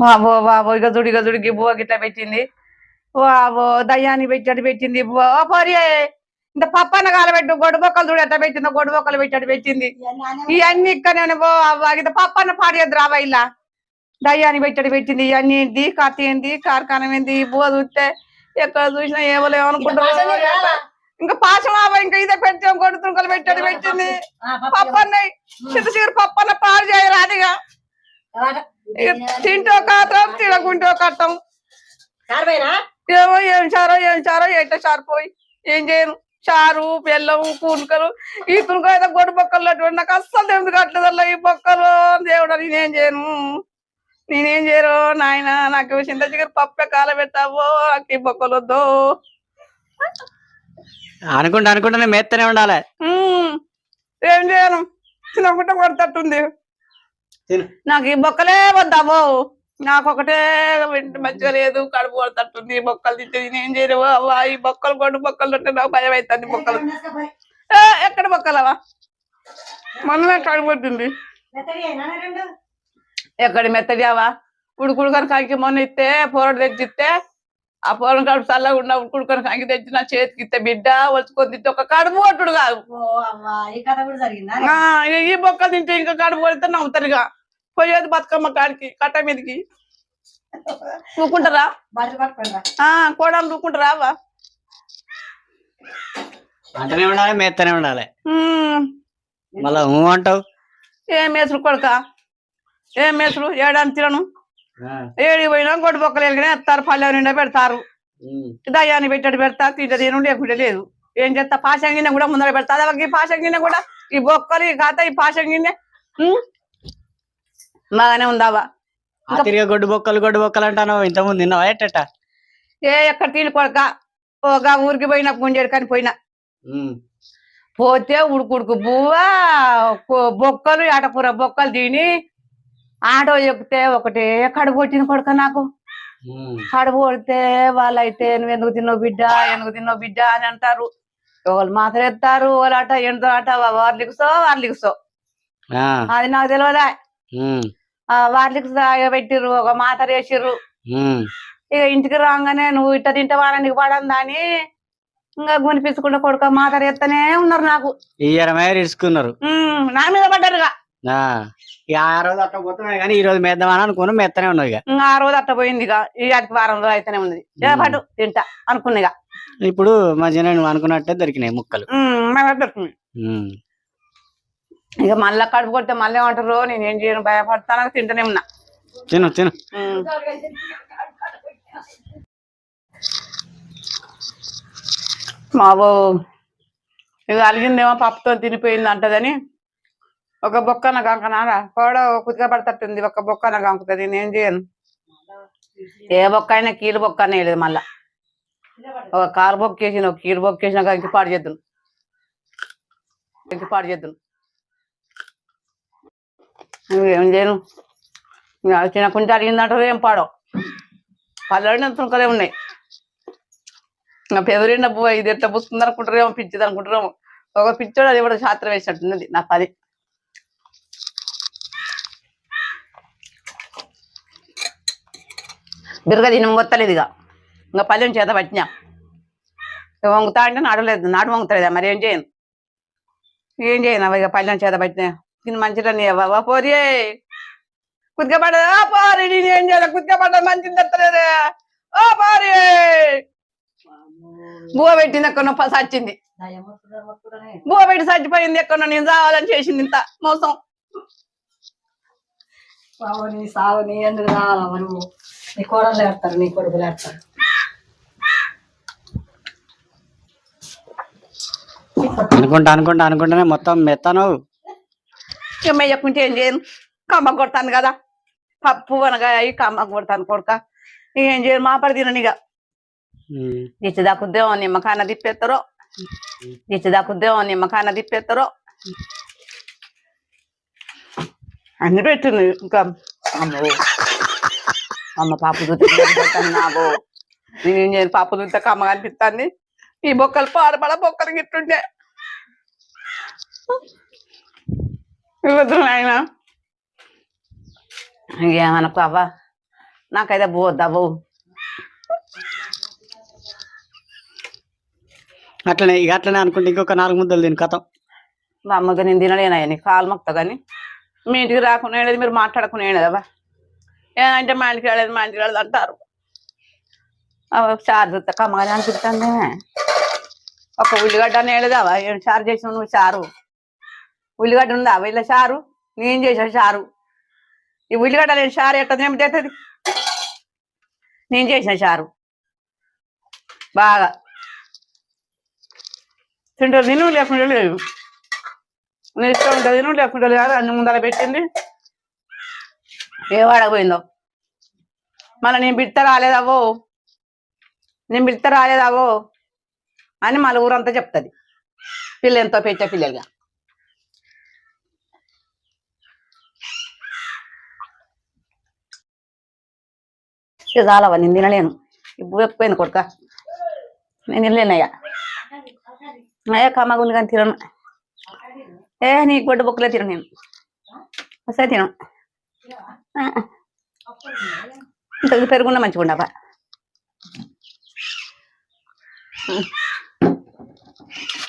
బాబో బాబో ఇక చూడు ఇక చూడు గిట్లా పెట్టింది. బాబో దయ్యాన్ని పెట్టాడు పెట్టింది బువ్వ ఓ పోరి ఇంత పప్పన్న కాలబెట్టు గొడ్డు బొక్కలు చూడు ఎట్లా పెట్టిందో గొడ్డు బొక్కలు పెట్టాడు పెట్టింది. ఇవన్నీ ఇక్కడనే పో ఇంత పప్పన్న పాడేది రావా ఇలా దయ్యాన్ని పెట్టాడు పెట్టింది ఇవన్నీ ఏంటి కథ ఏంటి కార్ఖానం ఏంటి బువ్వ చూస్తే ఎక్కడ చూసినా ఏమో అనుకుంటారు ఇంకా పాశం ఆవా ఇంకా ఇదే పెట్టాం గొడ్డు తుణుకలు పెట్టాడు పెట్టింది. పప్పన్న చిన్న చిగురు పప్పన్న పాడు చేయరాదిగా తింటో కాత్రం తినకుంటో కట్టం. ఏమో ఏం చారో ఏం చారో ఎట్ట చారిపోయి ఏం చేయను? చారు బెల్లం కూనుకలు ఈ తునుక అయితే గొడ్డు బొక్కలు అటువంటి నాకు అస్సలు దేవుడు కట్టదల్లా ఈ బొక్కలు. దేవుడు నేనేం చేయను? నేనేం చేయరు నాయన నాకు చింత చిగురు పప్పే కాల పెట్టావో నాకు ఈ బొక్కలు వద్దు. అనుకుంటా అనుకుంటానే మేత్తనే ఉండాలి. ఉమ్, ఏం చేయను? తినకుంటే కొడతట్టుంది. నాకు ఈ బొక్కలే వద్దామో నాకు ఒకటే వింట మంచిగా లేదు కడుపు కొడతట్టుంది ఈ బొక్కలు తింటే నేనేం చేయలేవు అవ్వా ఈ బొక్కలు కొడు బొక్కలు ఉంటే నాకు భయం అవుతుంది బొక్కలు ఏ, ఎక్కడ బొక్కలవా మొన్న కడుపు కొట్టింది ఎక్కడి మెత్తడియావా ఉడుకుడుకొని కాకి మొన్న ఇస్తే పోరడు తెచ్చిస్తే ఆ పోరం కడుపు చల్లగా ఉన్న ఉడుకుడుకొని కాకి తెచ్చి నా చేతికి ఇస్తే బిడ్డ వచ్చుకొని తింటే ఒక కడుపు కొట్టుడు కాదు. ఈ బొక్కలు తింటే ఇంకా కడుపు కొడితే నవ్వుతారు ఇక. పోయేది బతుకమ్మ కాడికి కట్ట మీదకి. ఆ కోడలు అవ్వ అంటనే ఉండాలి మేత్తనే ఉండాలి. మళ్ళా అంటావు? ఏం మేసులు కొడక? ఏం మేసులు ఏడాది తినను. ఆ, ఏడికి పోయినా గొడ్డు బొక్కలు వెళ్ళినా ఎత్తారు పల్లె నిండా పెడతారు. దయ్యాన్ని పెట్టాడు పెడతా తింటే నేను లేకుంటే లేదు. ఏం చేస్తా? పాషం గిన్నె కూడా ముందర పెడతా. పాషం గిన్నె కూడా ఈ బొక్కలు ఈ ఖాతా ఈ పాషం గిన్నె ఉమ్, బాగానే ఉందావా తిరిగే గొడ్డు బొక్కలు గొడ్డు బొక్కలు అంటాను ఇంతకుముందు తిన్నావా? ఎట్టట? ఏ ఎక్కడ తిని కొడక ఓగా ఊరికి పోయినా గుంజేడు కానీ పోయినా. పోతే ఉడుకుడుకు బువ్వ బొక్కలు ఆటకూర బొక్కలు తిని ఆటో ఎక్కితే ఒకటే కడుపు కొట్టింది కొడుక నాకు. కడుపు కొడితే వాళ్ళైతే నువ్వు ఎందుకు తిన్నావు బిడ్డ? ఎందుకు తిన్నావు బిడ్డ? అని అంటారు. ఒకళ్ళు మాత్రం ఎత్తారు వాళ్ళు అట ఎంతో అట వార్లికుసో వార్లికుసో అది నాకు తెలియదా ఉమ్. వార్లికి పెట్టిర్రు ఒక మాత్ర వేసిర్రు. ఇక ఇంటికి రాగానే నువ్వు ఇట్ట తింటావా నీకు పడందా? అని ఇంకా గునిపించకుండా కొడుక మాత్ర ఎత్తనే ఉన్నారు నాకు. నా మీద పడ్డారుగా. ఆ, రోజు అట్లా పోతున్నాయి కానీ ఈ రోజు మేద్దామని అనుకుని మెత్తనే ఉన్నది ఇక. ఆ రోజు అట్ట పోయింది ఇక. ఈ ఆటికి వారం రోజులు అయితేనే ఉంది ఏ పట్టు తింటా అనుకున్నా ఇప్పుడు మధ్యన నువ్వు అనుకున్నట్టే దొరికినాయి ముక్కలు. ఉమ్. ఇక మళ్ళా కడుపు కొడితే మళ్ళీ ఏమంటారు నేను ఏం చేయను భయపడతాను తింటూనే ఉన్నా. తిను తిను. మావో ఇక అలిగిందేమో పప్పుతో తినిపోయింది అంటదని ఒక బొక్కన గంకనారా కోడ కుతిక పడతట్టుంది ఒక బొక్కన గంకుతుంది నేను చేయను. ఏ బొక్క అయినా కీలు బొక్క అనే లేదు మళ్ళా. ఒక కారు బొక్కేసిన ఒక కీలు బొక్కేసిన ఇంక పాడు చేద్దును. ఇంక పాడు చేద్దును. ఏం చేయను? ఇంకా చిన్న కొంచెం అడిగిందంటారు ఏం పాడో పల్లెడిన తుంకలే ఉన్నాయి. నా పెదరిండ పువ్వు ఇది ఎట్లా పుస్తుంది అనుకుంటారేమో పిచ్చిది అనుకుంటారేమో. ఒక పిచ్చోడు అది కూడా శాస్త్రం వేసినట్టున్నది నా పది బిరుగా తిని వంగొత్తలేదు ఇక ఇంకా పల్లెని చేత పట్టినా. వంగుతా అంటే నాడలేదు నాటు వంగుతలేదా? మరి ఏం చేయను ఏం చేయను ఇక పల్లెని చేత పట్టినా? తిని మంచిగా అవ్వ. పోరి కుతికపడ్డ పోరి నేను ఏం చేయాలి? కుతికపడ్డ మంచిది తెత్తలేదే ఓ పోరి బువ పెట్టింది ఎక్కడో సచ్చింది. బువ పెట్టి చచ్చిపోయింది ఎక్కడో. నేను చావాలని చేసింది ఇంత మోసం. సావని సావని ఎందుకు రావాలమ్మ నువ్వు నీ కోడలు ఏడతారు నీ కొడుకులు ఏడతారు అనుకుంటా అనుకుంటా అనుకుంటానే మొత్తం మెత్తను. ఇక మెయ్యకుంటే ఏం చేయను? కమ్మ కొడతాను కదా. పప్పు అనగా అయి కమ్మ కొడతాను కొడుక. ఇక ఏం చేయను? మాపడి తినను ఇక. ఇచ్చి దాకుద్దేమో నిమ్మకాయన తిప్పేస్తారో ఇచ్చి దాకుద్దేమో నిమ్మకాయన తిప్పేస్తారో అన్ని పెట్టింది ఇంకా అమ్మో అమ్మ పాపు నాబో నేనేం చేయను పాపు చూస్తే కమ్మ కనిపిస్తుంది ఈ బొక్కలు పాడపడ బొక్కలు గిట్టుంటే వద్దు నాయన ఏమనకు అవ్వ నాకైతే పోవద్దా బో అట్లనే ఇక అట్లనే అనుకుంటే ఇంకొక నాలుగు ముద్దలు దీని కథం మా అమ్మగా నేను తినలేనయ్యా నీకు కాలు మొక్తా కానీ మీ ఇంటికి రాకుండా ఏడేది మీరు మాట్లాడకుండా ఏడదవా ఏదంటే మా ఇంటికి రాలేదు మా ఇంటికి రాలేదు అంటారు. చారు చూస్తా కమ్మగా అనిపిస్తుంది ఒక ఉల్లిగడ్డ నేడదావా ఏం చారు చేసిన నువ్వు చారు? ఉల్లిగడ్డ ఉందా? వీళ్ళ చారు. నేను చేసిన చారు. ఈ ఉల్లిగడ్డ లేని చారు ఎట్ట ఏమిటవుతుంది నేను చేసిన చారు. బాగా. తింటారు తిను లేకుండా లేదు నేను ఇష్టం ఉంటుంది లేకుంటే అన్ని ముందర పెట్టింది. ఏ వాడకపోయిందో. మళ్ళీ నేను బిడ్డ రాలేదావో నేను బిడ్డ రాలేదావో అని మళ్ళీ ఊరంతా చెప్తుంది. పిల్ల ఎంతో పెట్టే పిల్లలుగా. ఇక చాలవా నేను తినలేను. ఇప్పుడు ఎక్కువైంది కొడుక? నేను తినలేనయ్యా. అయ్యా కమ్మగుంది కానీ తినను. ఏ నీ గొడ్డు బొక్కలే తిన నేను. వస్తే తిను. ఆ. ఇంత పెరుగున్న మంచిగా ఉండవా